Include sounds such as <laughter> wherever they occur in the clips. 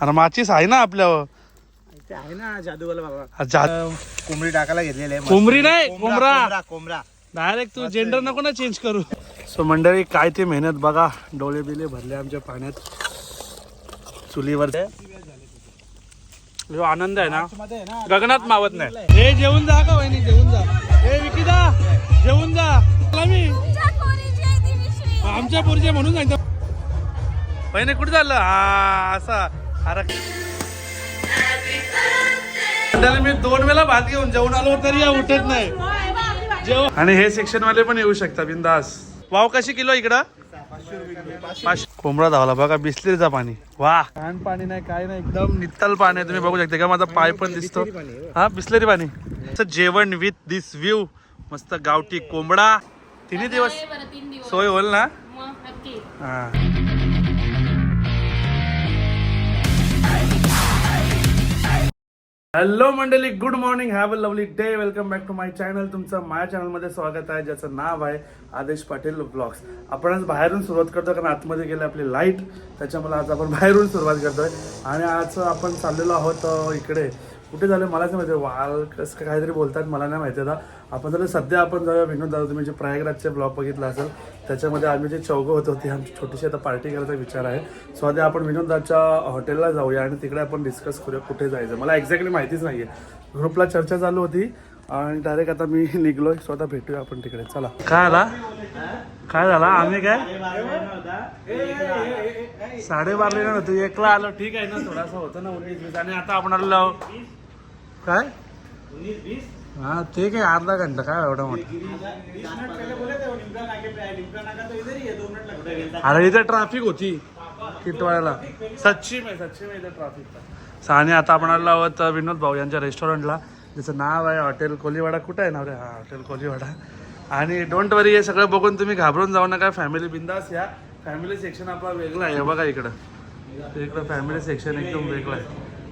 अरे माचीस आहे ना आपल्यावर. ते आहे ना जादूवाला बाबा. जा कोंबडी टाकायला घेतलेले आहे. कोंबडी नाही, कोंबडा, कोंबडा. डायरेक्ट तू जेंडर नको ना चेंज करू. सो मंडळी काय ते मेहनत बघा. डोळे बिले भरले आमच्या पाण्यात. चुलीवर जो आनंद आहे ना? गगनात मावत नाही. हे जेवून जा का वहिनी जेवून जा. हे विकिदा जेवून जा. चला मी. आमच्या पोरीचे म्हणून सांगतो वहिनी कुठे चाललं? हा असा. मी दोन वेळा भात घेऊन जेवण आलो तरी या उठत नाही. जेवण आणि हे सेक्शन वाले पण येऊ शकता बिंदास. वाव कशी किलो इकडं? कोंबडा धावला बघा बिस्लेरीचा पाणी. वा. छान पाणी नाही काय नाही एकदम नित्तल पाणी आहे तुम्ही बघू शकता. का माझा पाय पण दिसतो. हा बिस्लेरी पाणी. जेवण विथ दिस व्ह्यू. मस्त गावठी कोंबडा. तिन्ही दिवस सोय होईल ना? हा. हॅलो मंडळी. Good morning have a lovely day welcome back to my channel तुमचं माझ्या चॅनलमध्ये स्वागत आहे ज्याचं नाव आहे आदेश पाटील ब्लॉग्स आपण आज बाहेरून सुरुवात करतो कारण आतमध्ये गेले आपली लाइट त्याच्यामुळे आज आपण बाहेरून सुरुवात करतोय. आणि आज आपण चाललेलो आहोत इकडे. कुठे झालं मलाच नाही माहिती. वाल कसं काहीतरी बोलतात मला नाही माहिती आता. आपण झालं सध्या आपण जाऊया विनोद दादा तुम्ही जे प्रयागराजचे ब्लॉग बघितला असेल त्याच्यामध्ये आम्ही जे चौघं होतो ती आमची छोटीशी आता पार्टी करायचा विचार आहे. सो आधी आपण विनोदाच्या हॉटेलला जाऊया आणि तिकडे आपण डिस्कस करूया कुठे जायचं. मला एक्झॅक्टली माहितीच नाही आहे ग्रुपला चर्चा चालू होती आणि डायरेक्ट आता मी निघलोय. स्वतः भेटूया आपण तिकडे. चला. काय आला? काय झाला? आम्ही काय? साडेबारले ना तू एकला आलो. ठीक आहे ना थोडासा होतं ना उन्नीस आणि आता आपण आलो. काय? हा ते काय अर्धा घंटा काय एवढा मोठा? अरे इथे ट्रॅफिक होती टिटवाळ्याला सच्ची में सच्ची में इथे ट्रॅफिक आणि आता आपण आलो आहोत विनोद भाऊ यांच्या रेस्टॉरंटला ज्याचं नाव आहे हॉटेल कोलीवाडा. कुठं आहे ना रे? हा हॉटेल कोलीवाडा. आणि डोंट वरी हे सगळं बघून तुम्ही घाबरून जाऊ नका. फॅमिली बिंदास या. फॅमिली सेक्शन आपला वेगळा आहे. बघा इकडं. इकडं फॅमिली सेक्शन एकदम वेगळं आहे.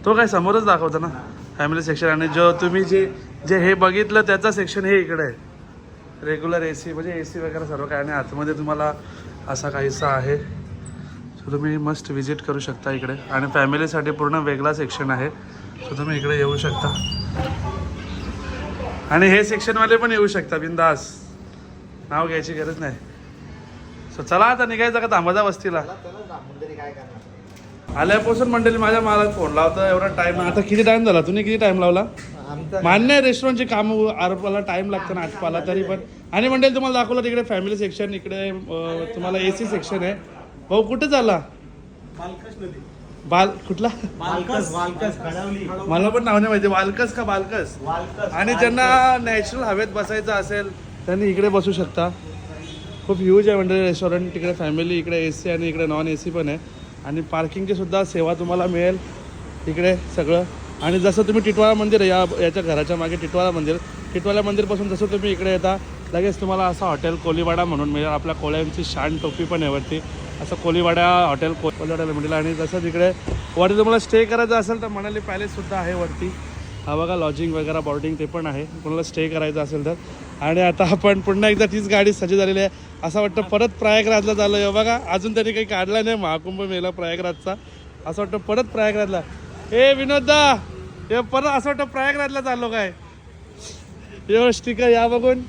तो काय समोरच दाखवतो ना? फॅमिली सेक्शन आणि जो तुम्ही जे जे हे बघितलं त्याचा सेक्शन हे इकडे आहे. रेग्युलर ए सी म्हणजे ए सी वगैरे सर्व काय आणि आतमध्ये तुम्हाला असा काहीसा आहे. सो तुम्ही मस्त विजिट करू शकता इकडे. आणि फॅमिलीसाठी पूर्ण वेगळा सेक्शन आहे. सो तुम्ही इकडे येऊ शकता. आणि हे सेक्शनवाले पण येऊ शकता बिंदास. नाव घ्यायची गरज नाही. सो चला आता निघायचं का? तांबाजा वस्तीला. काय आल्यापासून मंडळी माझ्या मला फोन लावतो एवढा टाइम आता किती टाइम झाला? तुम्ही किती टाइम लावला? मान्य आहे रेस्टॉरंटचे काम आरोपाला टाइम लागतो ना आठपाला तरी पण. आणि मंडळी तुम्हाला दाखवलं तिकडे फॅमिली सेक्शन इकडे तुम्हाला एसी सेक्शन आहे. भाऊ कुठे चालला? बाल कुठला? मला पण नाव नाही माहिती. वालकस का बालकस? आणि ज्यांना नॅचरल हवेत बसायचं असेल त्यांनी इकडे बसू शकता. खूप ह्यूज आहे म्हणजे रेस्टॉरंट तिकडे फॅमिली इकडे ए सी आणि इकडे नॉन ए सी पण आहे. आणि पार्किंगची सुद्धा सेवा तुम्हाला मिळेल. तिकडे सगळं. आणि जसं तुम्ही टिटवाळा मंदिर या याच्या घराच्या मागे टिटवाळा मंदिर टिटवाळा मंदिरपासून जसं तुम्ही इकडे येता लगेच तुम्हाला असं हॉटेल कोलीवाडा म्हणून मिळेल. आपल्या कोळ्यांची शान टोपी पण आहे वरती. असं कोलीवाडा हॉटेल को- कोलीवाड्याला मिळेल आणि जसं तिकडे वरती तुम्हाला स्टे करायचं असेल तर मनाली पॅलेससुद्धा आहे वरती. हा बघा लॉजिंग वगैरे बोर्डिंग ते पण आहे. कोणाला स्टे करायचं असेल तर. आणि आता आपण पुन्हा एकदा तीच गाडी सज्ज झालेली आहे. असं वाटतं परत प्रयागराजला झालं बघा अजून तरी काही काढला नाही महाकुंभ मेला प्रयागराजचा. असं वाटतं परत प्रयागराजला. ए विनोददा हे परत असं वाटतं प्रयागराजला चाललो काय? एवढं स्टिकर या बघून.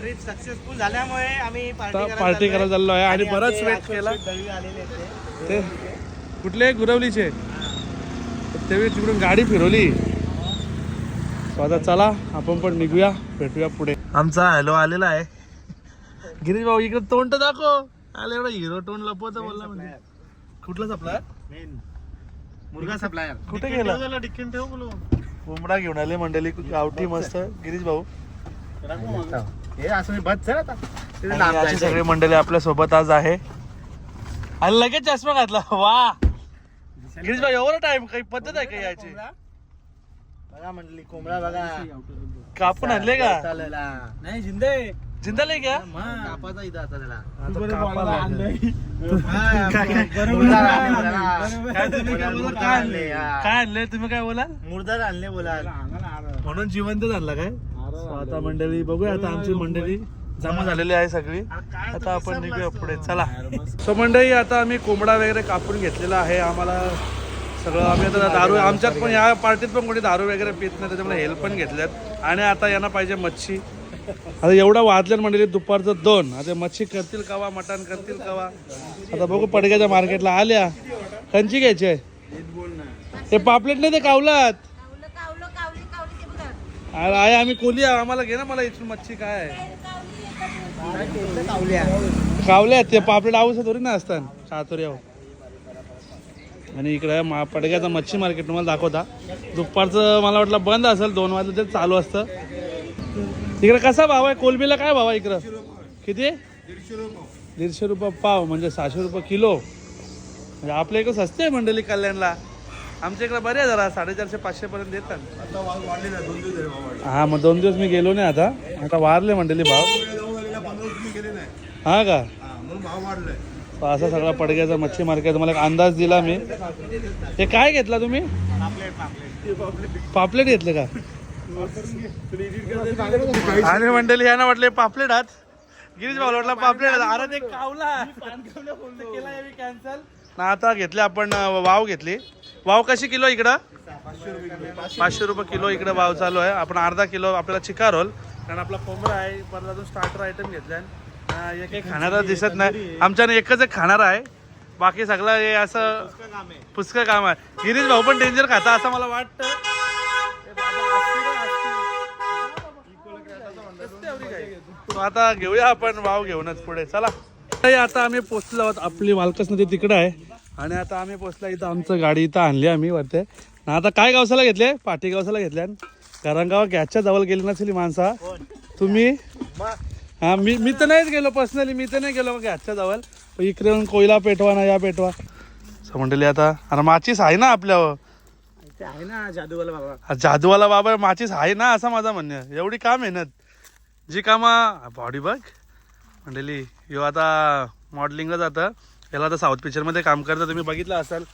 ट्रिप सक्सेसफुल झाल्यामुळे आम्ही पार्टी करायला चाललो आहे आणि बरंच वेट केला. ते कुठले? गुरवलीचे. तेव्हा तिकडून गाडी फिरवली. आता चला आपण पण निघूया भेटूया पुढे. आमचा हॅलो आलेला आहे. गिरीश भाऊ इकडे तोंड तर दाखव. आले एवढा हिरो तोंड लपवत बोलला म्हणजे. कुठला सप्लाय मेन मुलगा सप्लायर कुठे गेला? डिक्कीन ठेव बोलू कोंबडा घेऊन आले मंडळी गावठी मस्त. गिरीश भाऊ. हे असं मी बस चल आता. सगळी मंडळी आपल्यासोबत आज आहे. आणि लगेच चष्मा घातला. वा! गिरीश भाऊ एवढा टाइम काही पद्धत आहे का याची? बघा म्हणली कोंबडा बघा. कापून आणले का. नाही जिंदे. जिंदा लय का? कापाचा इथं आता त्याला. आता कापायला आणलंय. <laughs> काय- आणले. काय तुम्ही काय बोला. मुर्दार काय आणले, तुम्ही काय बोला मुर्दार आणले बोला. म्हणून जिवंत आणला काय? आता मंडळी बघूया आता आमची मंडळी. जमा झालेली आहे सगळी. आता आपण निघूया पुढे. चला. सो मंडळी आता आम्ही कोंबडा वगैरे कापून घेतलेला आहे. आम्हाला सगळं आम्ही आता दारू आमच्यात पण या पार्टीत पण कोणी दारू वगैरे पित नाही त्याच्यामुळे हेल्प पण घेतल्यात आणि आता यांना पाहिजे मच्छी. आता एवढा वाजल्यान मंडळी दुपारचं दोन. आता मच्छी करतील कवा मटण करतील कवा? आता बघू पडक्याच्या मार्केटला. आल्या. कंची घ्यायची आहे. ते पापलेट नाही ते कावलात? अरे आहे आम्ही कोली आहे. आम्हाला घे ना मला इथून मच्छी काय आहे? कावले आहेत ते पापलेट आवश्यक थोडी ना असतात. आहो. आणि इकडे मा पडग्याचा मच्छी मार्केट तुम्हाला दाखवता. दुपारचं मला वाटलं बंद असेल दोन वाजता ते चालू असतं. इकडे कसा भाव आहे? कोलबीला काय भाव आहे इकडं? किती? दीडशे रुपये पाव म्हणजे सहाशे रुपये किलो. म्हणजे आपल्या इकडे स्वस्त आहे मंडळी कल्याणला. आमच्या इकडे बरे आहे जरा साडेचारशे पाचशे पर्यंत देतात. हा मग दोन दिवस मी गेलो नाही आता. आता वारले मंडळी भाव. हा का? तर असा सगळा पडग्याचा मच्छी मार्केट. तुम्हाला एक अंदाज दिला मी. हे काय घेतला तुम्ही? पापलेट घेतले का? आणि मंडळी यांना वाटले पापलेट आहात गिरीश भाऊ वाटला पापलेट अरे ते कावला. कॅन्सल ना आता घेतले आपण वाव घेतली. वाव कशी किलो इकडं? पाचशे रुपये किलो इकडे वाव चालू आहे. आपण अर्धा किलो आपल्याला चिका रोल कारण आपला कोंबडा आहे. परत अजून स्टार्टर आयटम घेतलाय एक खाणारा दिसत नाही. आमच्याने एकच एक खाणारा आहे. बाकी सगळं हे असं पुष्कळ काम आहे. गिरीश भाऊ पण डेंजर खाता असं मला वाटतं. आता घेऊया आपण वाव घेऊनच पुढे. चला. ताई, आता आम्ही पोचलो आहोत आपली वालकस नदी तिकडं आहे. आणि आता आम्ही पोचला इथं आमचं गाडी इथं आणली आम्ही वरते. आता काय गावसाला घेतले? पाठी गावसाला घेतल्या कारण गाव गॅसच्या जवळ गेली नसेल माणसा. तुम्ही? हा मी मी तर नाहीच गेलो पर्सनली मी तर नाही गेलो गॅसच्या जवळ. इकडे येऊन कोयला पेटवा ना या पेटवा. असं म्हणलेली आता अरे माचीस आहे ना आपल्यावर. आहे ना जादूवाला बाबा. जादूवाला बाबा माचीस आहे ना असं माझा म्हणणं. एवढी का मेहनत? जी कामा बॉडी बघ. म्हणलेली यो आता मॉडेलिंगला जातं. याला आता साऊथ पिक्चरमध्ये काम करतं तुम्ही बघितलं असाल.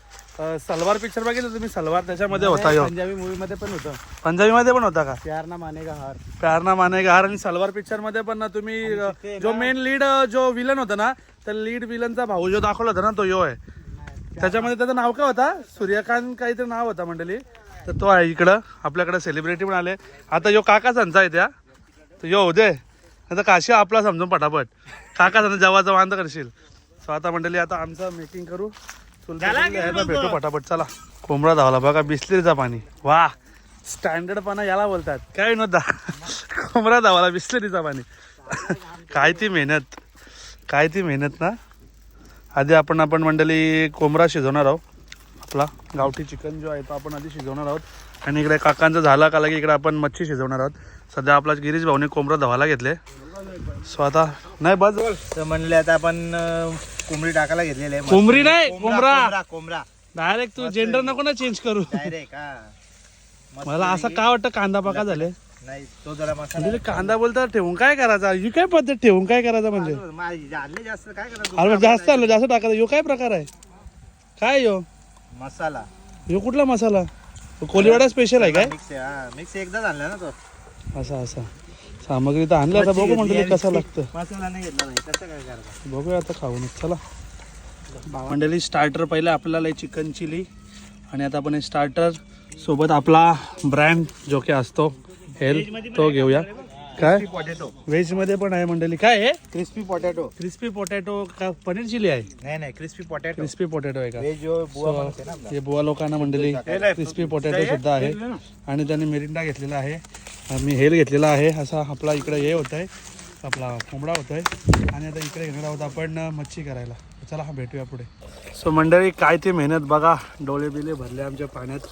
अं, सलवार पिक्चर बघितलं तुम्ही? सलवार त्याच्यामध्ये होता पंजाबी मूवी मध्ये पण होतं. पंजाबीमध्ये पण होता का? प्यार ना माने का हार. प्यारना माने गार आणि सलवार पिक्चरमध्ये पण ना तुम्ही अं, जो मेन लीड जो विलन होता ना त्या लीड विलनचा भाऊ जो दाखवला होता ना तो यो आहे. त्याच्यामध्ये त्याचं नाव काय होता? सूर्यकांत काहीतरी नाव होता मंडळी. तर तो आहे इकडं. आपल्याकडे सेलिब्रिटी पण आले. आता यो काका संचा आहे त्या. तर यो दे. आता काशी आपला समजून पटापट. काका संचा जेव्हा जेव्हा अंत करशील. सो आता मंडळी आता आमचं मेकिंग करू. भेटू पटापट चला. कोंबडा धावला बघा बिस्लेरीचा पाणी. वा स्टँडर्ड पाना याला बोलतात. काय नव्हता <laughs> कोंबडा धावाला बिस्लेरीचा पाणी. <laughs> काय ती मेहनत. काय ती मेहनत ना? आधी आपण आपण मंडळी कोंबडा शिजवणार आहोत. आपला गावठी चिकन जो आहे तो आपण आधी शिजवणार आहोत. आणि इकडे काकांचं झाला का की इकडे आपण मच्छी शिजवणार आहोत. सध्या आपला गिरीश भाऊने कोंबडा धवायला घेतले. सो आता नाही बस तर म्हणले आता आपण कोंबडी टाकायला घेतलेले आहे. कोंबडी नाही, कोंबडा कोंबडा. डायरेक्ट तू जेंडर नको ना चेंज करू. डायरेक्ट हा. मस्त मला असं काय वाटतं कांदा पाका झाले? नाही तो जरा मसाला म्हणजे कांदा बोलता ठेवून काय करायचा? ही काय पद्धत ठेवून काय करायचं म्हणजे? माझी जास्त काय अरे करा जास्त आलं जास्त टाकायचं. यो काय प्रकार आहे? काय यो? मसाला. यो कुठला मसाला? कोलीवाडा स्पेशल आहे काय? मिक्स हा. मिक्स एकदाच आणला ना तो. असा असा. सामग्री तर आणली आता बघू मंडळी कसं लागतं मसाला नाही घेतला नाही कसं काय करायचं? बघूया आता खाऊन चला. मंडळी स्टार्टर पहिलं आपल्याला चिकन चिली आणि आता आपण स्टार्टर सोबत आपला ब्रँड जो की असतो हेल तो घेऊया. काय? पोटॅटो व्हेजमध्ये पण आहे मंडळी. काय आहे क्रिस्पी पोटॅटो क्रिस्पी पोटॅटो का पनीर चिली आहे? नाही नाही क्रिस्पी पोटॅटो क्रिस्पी पोटॅटो आहे का? व्हेज जो बुवा म्हणते ना आपला. हे बुवा लोकांना मंडळी क्रिस्पी पोटॅटो सुद्धा आहे. आणि त्यांनी मिरिंडा घेतलेला आहे. मी हेल घेतलेला आहे. असा आपला इकडे हे होत आहे आपला कोंबडा होत आहे आणि आता इकडे घेणार आहोत आपण मच्छी करायला. चला हा भेटूया पुढे. सो मंडळी काय ते मेहनत बघा. डोळे बिले भरले आमच्या पाण्यात.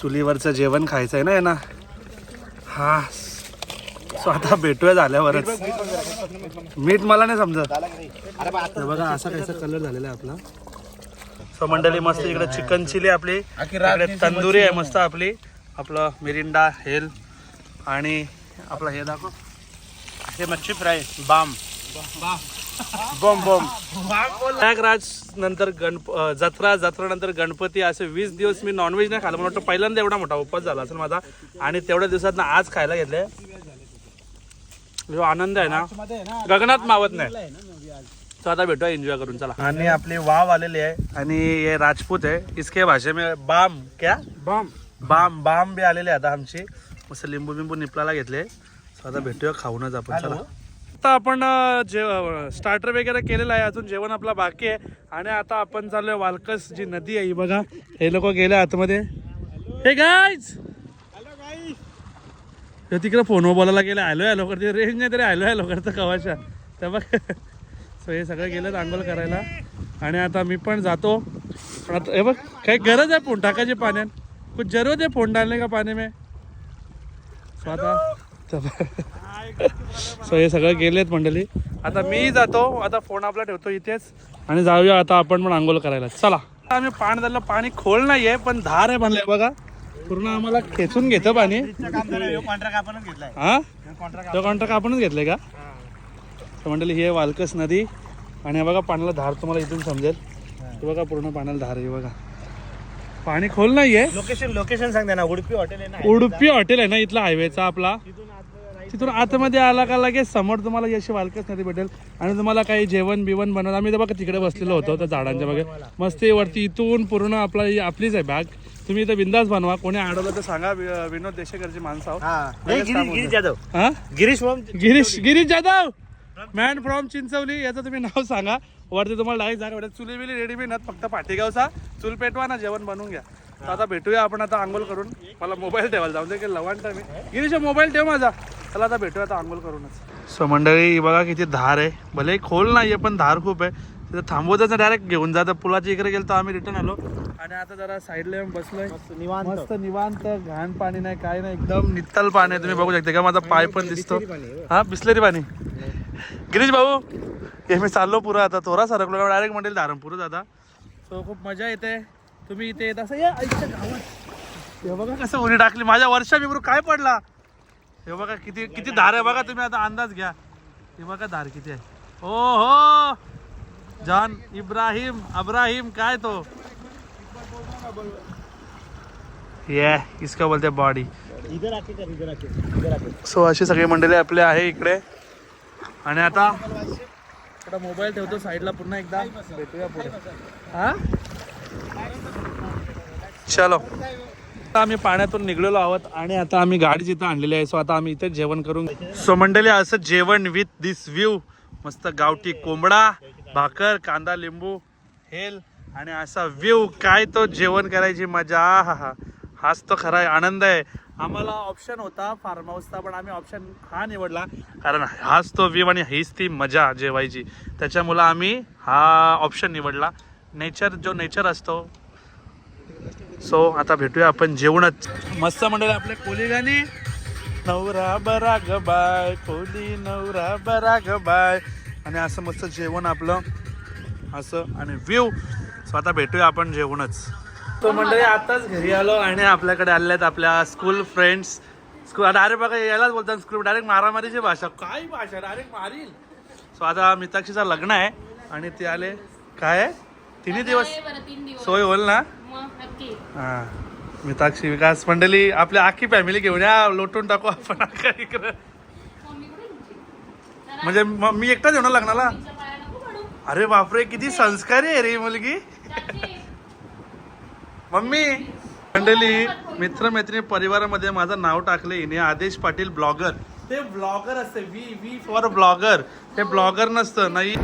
चुलीवरचं जेवण खायचं आहे ना यांना. हा सो आता भेटूया झाल्यावरच. मीठ मला नाही समजत. तर बघा असा कायचा कलर झालेला आहे आपला. सो मंडळी मस्त इकडे चिकन चिली आपली. इकडे तंदुरी आहे मस्त आपली. आपलं मिरिंडा हेल आणि आपला हे दाखव. हे मच्छी फ्राय बाम. बॉम बॉम. प्रयागराज नंतर गणप जत्रा जत्रा नंतर गणपती असे वीस दिवस मी नॉनव्हेज नाही खाल्लं. मला वाटतं पहिल्यांदा एवढा मोठा उपवास झाला असेल माझा. आणि तेवढ्या दिवसात आज खायला घेतले जो आनंद आहे ना गगनात मावत नाही. तो आता भेटूया एन्जॉय करून चला. आणि आपली वाव आलेली आहे. आणि हे राजपूत आहे. इसके भाषे में बाम क्या? बम. बाम बाम बी आलेले आता आमची. मस्त लिंबू बिंबू निपलाला घेतले. So आता भेटूया खाऊनच आपण चला. आता आपण जे स्टार्टर वगैरे केलेलं आहे अजून जेवण आपला बाकी आहे. आणि आता आपण चाललोय वालकस जी नदी आहे ही बघा. हे लोक गेले आतमध्ये. हे गाईज तर तिकडे फोनवर बोलायला गेलं हॅलो हॅलो करते. रेंज नाही तरी हॅलो हॅलो करतं कवाशा तर बघ. <laughs> सो हे सगळं गेलं आंघोळ करायला. आणि आता मी पण जातो. आता हे बघ काही गरज आहे फोन टाकायची पाण्यात? कुठ जरूरत आहे फोन डालने का पाणी मे? सो आता <laughs> सो हे सगळं गेलेत मंडळी. आता मी जातो. आता फोन आपला ठेवतो इथेच. आणि जाऊया आता आपण पण आंघोळ करायला. चला. आम्ही पाणी झालं पाणी खोल नाहीये पण धार आहे म्हणलंय बघा. पूर्ण आम्हाला खेचून घेतं पाणी. हा? तो कॉन्ट्रॅक्ट आपणच घेतलाय का? तर मंडळी ही आहे वालकस नदी आणि हे बघा पाण्याला धार तुम्हाला इथून समजेल. हे बघा पूर्ण पाण्याला धार आहे हे बघा. पाणी खोल नाहीये. लोकेशन लोकेशन सांगते ना उडपी हॉटेल आहे ना. उडुपी हॉटेल आहे ना इथला हायवेचा आपला. तिथून आत तिथून आतमध्ये आला का लगेच समोर तुम्हाला अशी वालकस नदी भेटेल. आणि तुम्हाला काही जेवण बिवण बनवलं आम्ही तर बघा तिकडे बसलेलो होतो त्या झाडांच्या मागे. मस्ती वरती इथून पूर्ण आपला आपलीच आहे बॅग तुम्ही इथं बिंदास बनवा. कोणी अडवलं तर सांगा वि- विनोद देशेकरची माणसं आहोत. हा. लगेच गिरीश. जाधव. हा? Girish from Girish Girish Jadhav! Man from Chinchavali याचं तुम्ही नाव सांगा. वरती तुम्हाला डायरेक्ट जागा भेटेल चुली बिली रेडी नत फक्त पाठीगावचा चूल पेटवा ना जेवण बनवून घ्या. तर आता भेटूया आपण आता आंघोळ करून. मला मोबाईल ठेवायला जाऊ दे की लवांट मी. गिरीश मोबाईल ठेव माझा. चला आता भेटूया आता आंघोळ करूनच. सो मंडळी ही बघा किती धार आहे. भले खोल नाहीये पण धार खूप आहे. तिथं थांबवताच डायरेक्ट घेऊन जातं पुलाच्या इकडे गेलो तर आम्ही रिटर्न आलो. आणि आता जरा साईडला येऊन बसलोय. निवांत. मस्त निवांत घाण पाणी नाही काय नाही एकदम नित्तल पाणी आहे तुम्ही बघू शकता. का माझा पाय पण दिसतो. हा बिस्लरी पाणी. गिरीश भाऊ हे मी चाललो पुरा आता थोडा सरकलो डायरेक्ट म्हणेल धारमपूर दादा सो खूप मजा येते. तुम्ही इथे येत असं या गावात. हे बघा कसं उरी टाकली. माझ्या वर्षा बिबरू काय पडला? हे बघा किती किती धार आहे बघा तुम्ही आता अंदाज घ्या. हे बघा धार किती आहे. ओ हो! जॉन इब्राहिम अब्राहिम काय तो? ये इसका बोलते बॉडी इधर आके कर इधर आके इधर आके. सो अशी सगळी मंडळी आपले आहे इकडे. आणि आता आता मोबाईल ठेवतो साईडला पुन्हा एकदा. भेटूया पुढे. हा? चलो. आता आम्ही पाण्यातून निघलेलो आहोत आणि आता आम्ही गाडी जिथं आणलेली आहे सो आता आम्ही इथे जेवण करून सो मंडळी असं जेवण विथ दिस व्ह्यू मस्त गावठी कोंबडा भाकर कांदा लिंबू हेल आणि असा व्ह्यू काय तो जेवण करायची मजा हा हा. हाच तो खरा आनंद आहे. आम्हाला ऑप्शन होता फार्म हाऊसचा पण आम्ही ऑप्शन हा निवडला. कारण हाच तो व्ह्यू आणि हीच ती मजा जेवायची. त्याच्यामुळं आम्ही हा ऑप्शन निवडला. नेचर जो नेचर असतो. सो आता भेटूया आपण जेवणच. मस्त मंडळी आपल्या कोली नवरा बरा ग बाय कोली नवरा बरा ग बाय. आणि असं मस्त जेवण आपलं. असं आणि व्ह्यू. सो आता भेटूया आपण जेवणच. तो मंडळी आताच घरी आलो आणि आपल्याकडे आले आहेत आपल्या स्कूल फ्रेंड्स स्कूल डायरेक्ट बघा यालाच बोलतात स्कूल डायरेक्ट मारामारीची भाषा. काय भाषा? डायरेक्ट मारील. सो आता मिताक्षीचं लग्न आहे आणि ते आले. काय आहे? तिन्ही दिवस तीन दिवस. सोय होईल ना? हा. मिताक्षी विकास मंडळी आपल्या आखी फॅमिली घेऊन या. लोटून टाकू आपण? म्हणजे म- मी एकटाच येणार लग्नाला. अरे बापरे किती संस्कारी आहे रे मुलगी. मम्मी! मंडळी मित्रमैत्रिणी परिवारामध्ये माझं नाव टाकलं हिने आदेश पाटील ब्लॉगर. ते ब्लॉगर असते वी वी फॉर ब्लॉगर ते ब्लॉगर नसतं नाही.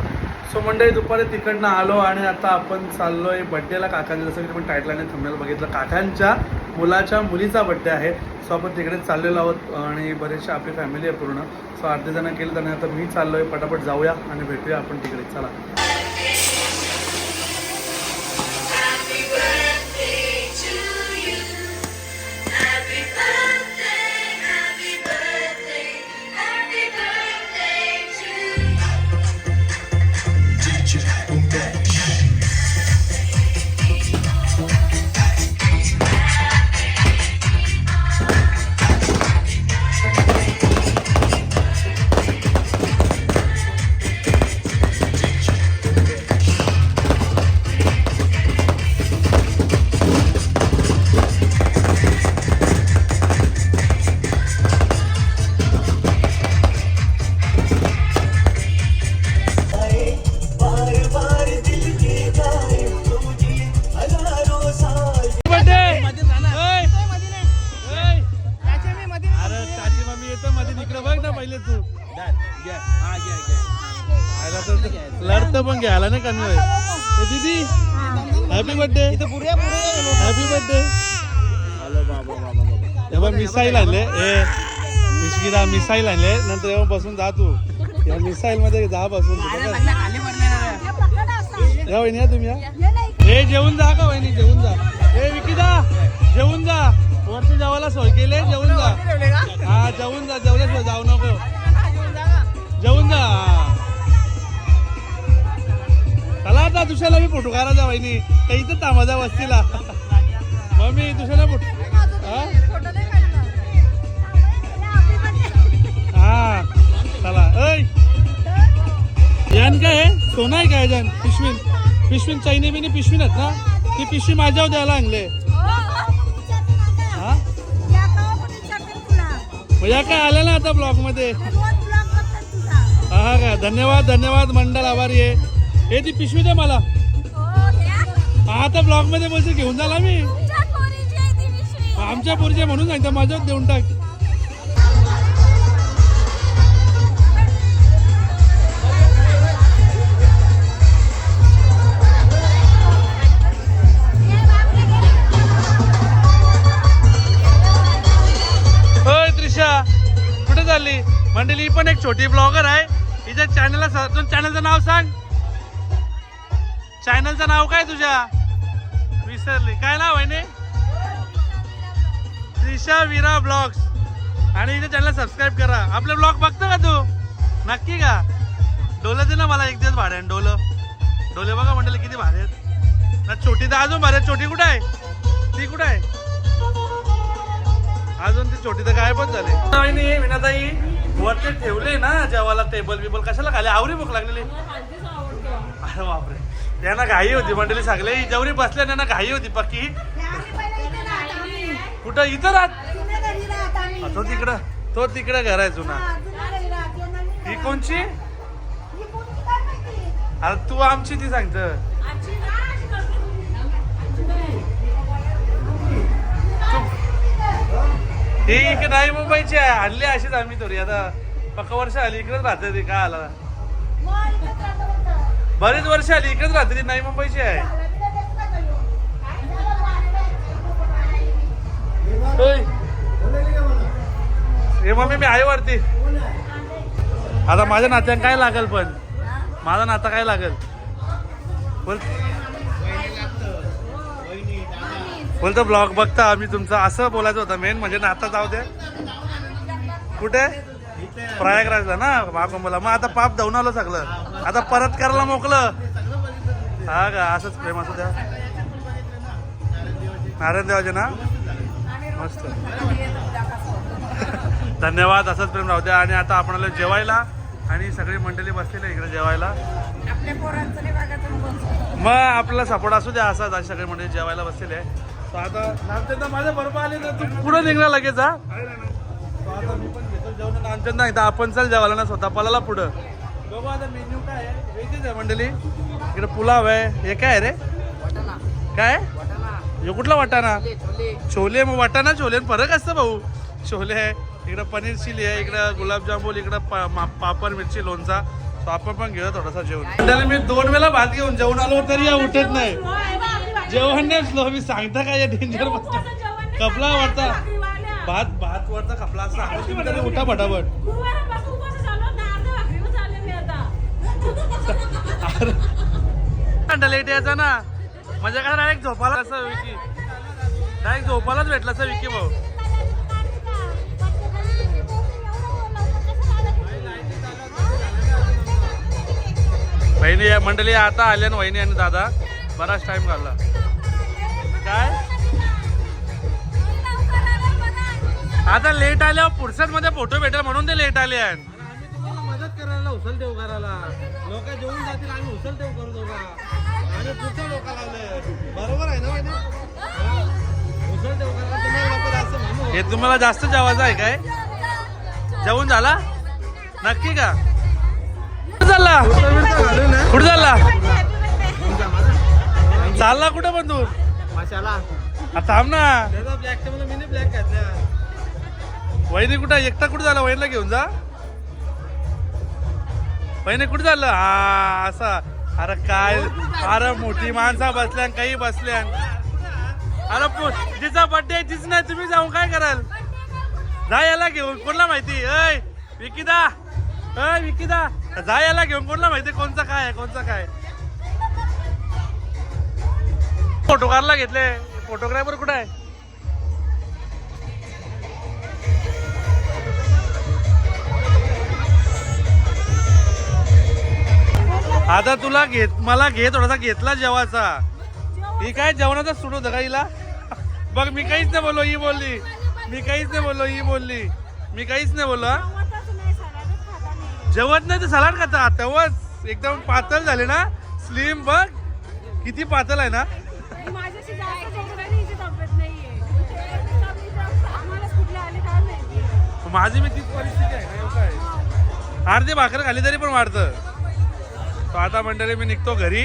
सो मंडळी दुपारी तिकडनं आलो आणि आता आपण चाललोय बड्डेला काकांच्या. जसं की तुम्ही टायटल आणि थंबनेल बघितलं काकांच्या मुलाच्या मुलीचा बड्डे आहे. सो आपण तिकडे चाललेलो आहोत आणि बरेचसे आपली फॅमिली आहे पूर्ण. सो अर्धे जण केलं त्याने आता मी चाललोय. पटापट जाऊया आणि भेटूया आपण तिकडे. चला. लढतं पण घ्यायला नाही कमी दीदी. हॅपी बर्थडे हॅपी बर्थडे तेव्हा मिसाईल आणले. ए मिशकीला मिसाईल आणले. नंतर येऊन बसून जा तू. या मिसाईल मध्ये जा बसून. या वहिनी या तुम्ही या. ए जेवून जा का वहिनी जेवून जा. ए विकिदा जेवून जा. वरती जेवायला सोय केले जेवून जा. हा जेवून जा जेवल्याशिवाय जाऊ नको. जेवून जा. हा. चला आता दुसऱ्याला मी फोटो काढा जा वहिनी. त्या इथं थांबा जा वस्तीला मम्मी दुसऱ्याला फोटो हा? हा चला. ऐ. यान काय आहे? सोनं आहे काय यान? पिशवीन. पिशवीन चैनी बिनी पिशवीन आहेत ना? ती पिशवी माझ्यावर द्यायला आणले. हा? मग या काय आल्या ना आता ब्लॉगमध्ये हा का धन्यवाद धन्यवाद मंडळ आभारी आहे. हे ती पिशवी दे मला. हा आता ब्लॉगमध्ये बोलते घेऊन झाला मी. आमच्या पोरीचे म्हणून सांगता माझ्यावर देऊन टाक. कुठे चालली? मंडळी ही पण एक छोटी ब्लॉगर आहे. हिच्या चॅनलला चॅनलचं नाव सांग. चॅनलचं नाव काय तुझ्या? विसरली. काय नाव आहे ने? त्रिशा विरा ब्लॉग्स. आणि हिच्या चॅनल सबस्क्राईब करा. आपले ब्लॉग बघतो का तू? नक्की का? डोलं दे ना मला एक दिवस भाड्यान डोलं. डोले बघा मंडळी किती भारी आहेत. ना छोटी तर अजून भारी छोटी कुठे आहे? ती कुठे आहे? अजून ती छोटी तर गायबच झाली. नाही विनाताई वरती ठेवले ना जेवायला टेबल बिबल कशाला खाली? आवरी भूक लागलेली. अरे बापरे. त्यांना घाई होती. मंडळी सांगले जेवढी बसल्या त्यांना घाई होती. पक्की? कुठं? इथं राहत? तो तिकडं तो तिकडं घर आहे जुना. ही कोणची? अरे तू आमची ती सांगत. ही इकडे नाही मुंबईची आहे. आणली अशीच आम्ही तरी आता पक्का वर्ष आली. इकडेच राहते ते. काय आला? बरीच वर्ष आली इकडेच राहते नाही मुंबईची आहे. हे मम्मी मी आहे वरती. आता माझ्या नात्यात काय लागल पण? माझा नाता काय लागल? बोल. बोलतो ब्लॉग बघता आम्ही तुमचा. असं बोलायचं होतं. मेन म्हणजे नाता जाऊ दे. कुठे? प्रयागराजला ना महाकुंभला मग आता पाप धावून आलो सगळं. आता परत करायला मोकलं. हा का? असंच प्रेम असू द्या. नारायण देवाचे ना? मस्त. <laughs> धन्यवाद असंच प्रेम राहू द्या. आणि आता आपण आलो जेवायला. आणि सगळी मंडळी बसलेली इकडे जेवायला. मग आपल्याला सपोर्ट असू द्या असाच अशी सगळी मंडळी जेवायला बसलेली आहे. आता माझ्या बरोबर आले तर तू पुढे निघला लगेच हा? मी पण घेतो जेवण आपण चल जेवायला ना स्वतः पलाला पुढं. बघू आता मेन्यू काय आहे. वेगळीच आहे मंडळी. इकडे पुलाव आहे. हे काय आहे रे? काय? हे कुठला वाटाणा? छोले मग वाटाणा छोले फरक असतं भाऊ. छोले आहे. इकडं पनीर चिली आहे. इकडं गुलाबजामुन इकडं पा- मा- पापड मिरची लोणचा. तो आपण पण घेऊया थोडासा जेवण. मंडळी, मी दोन वेळा भात घेऊन जेवण आलो तरी या उठत नाही. जेवण नाही स्लो मी सांगता काय डेंजर कपला वरता भात भात वरता कपला असं. उठा फटाफट लेट यायचा ना. म्हणजे काय डायरेक्ट झोपाला असं विकी. डायरेक्ट झोपालाच भेटला असं विकी भाऊ. बहिणी मंडळी आता आल्या ना वहिनी आणि दादा. बराच टाइम घालला काय? आता लेट आल्यावर पुरसत मध्ये फोटो भेटेल म्हणून ते लेट आले आहेत. उचल देऊ करायला लोक जेवून जातील आम्ही उचल देऊ करू दोघा. आम्ही पुढच्या लोकांना आलोय बरोबर आहे ना माहिती उचल करायला तुम्हाला लोक जास्त म्हणू हे तुम्हाला जास्त जेवायचं आहे काय? जेवण झाला? नक्की का? कुठं चालला? कुठं चालला? चालला कुठं पण तू? माशाला. थांब ना. मिनी ब्लॅक घातल्या. वहिनी कुठं? एकटा कुठं झाला? वहिनीला घेऊन जा. पहिने कुठे झालं हा असा. अरे काय? अरे मोठी माणसा बसल्या काही बसल्या अरे जिचा बड्डे तीच नाही तुम्ही जाऊन काय कराल? जा याला घेऊन. कोणला माहिती? अय विकिदा. अय विकिदा. जा याला घेऊन. कोणला माहिती कोणचा काय आहे कोणचा काय फोटो काढला घेतले. फोटोग्राफर कुठे आहे? आता तुला घेत मला घे थोडासा घेतला जेवाचा. ही काय जेवणाचा सुट होतं का हिला? बघ मी काहीच नाही बोललो ही बोलली. मी काहीच नाही बोललो ही बोलली. मी काहीच नाही बोललो. जेवत नाही तर सलाड खाता. तेव्हाच एकदम पातळ झाले ना? स्लिम बघ. किती पातळ आहे ना? माझी मी तीच परिस्थिती आहे. अर्धे भाकर खाली तरी पण वाढतं. तो आता मंडळी मी निघतो घरी.